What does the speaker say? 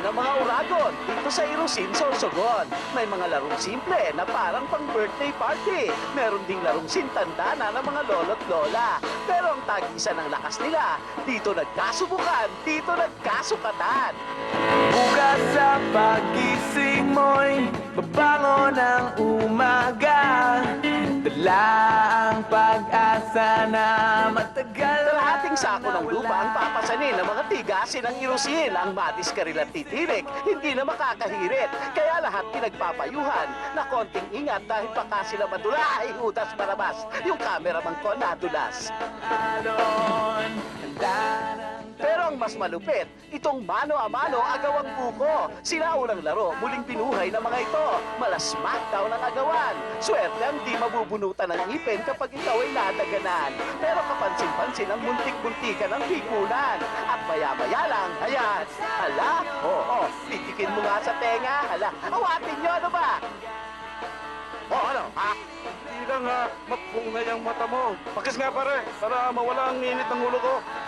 ng mga uragon dito sa Irusin, Sorsogon. May mga larong simple na parang pang birthday party. Meron ding larong sintandana ng mga lolo't lola. Pero ang tagisan ng lakas nila, dito nagkasubukan, dito nagkasukatan. Bukas sa pagising mo'y Babangon ng umaga Dala pag-asa na matagal Kalahating sako ng lupa ang papasanin ng mga tigasin ng irusin. Ang madiskari at titirik, hindi na makakahirit. Kaya lahat pinagpapayuhan na konting ingat dahil baka sila madula ay hudas marabas. Yung cameraman ko nadulas. Pero ang mas malupit, itong mano a mano agawang buko. Sinaunang laro, muling pinuhay ng mga ito. Malasmak daw ng agawan. Swerte ang di mabubunutan ng ngipin kapag ikaw ay nadaganan. Pero kapansin-pansin ang muntik-muntikan ng pikunan. At maya-maya lang, ayan. Hala, oo, titikin mo nga sa tenga. Hala, awatin nyo, ano ba? O ano, ha? Hindi lang ha, mapungay ang mata mo. Pakis nga pare, para mawala ang init ng ulo ko. Na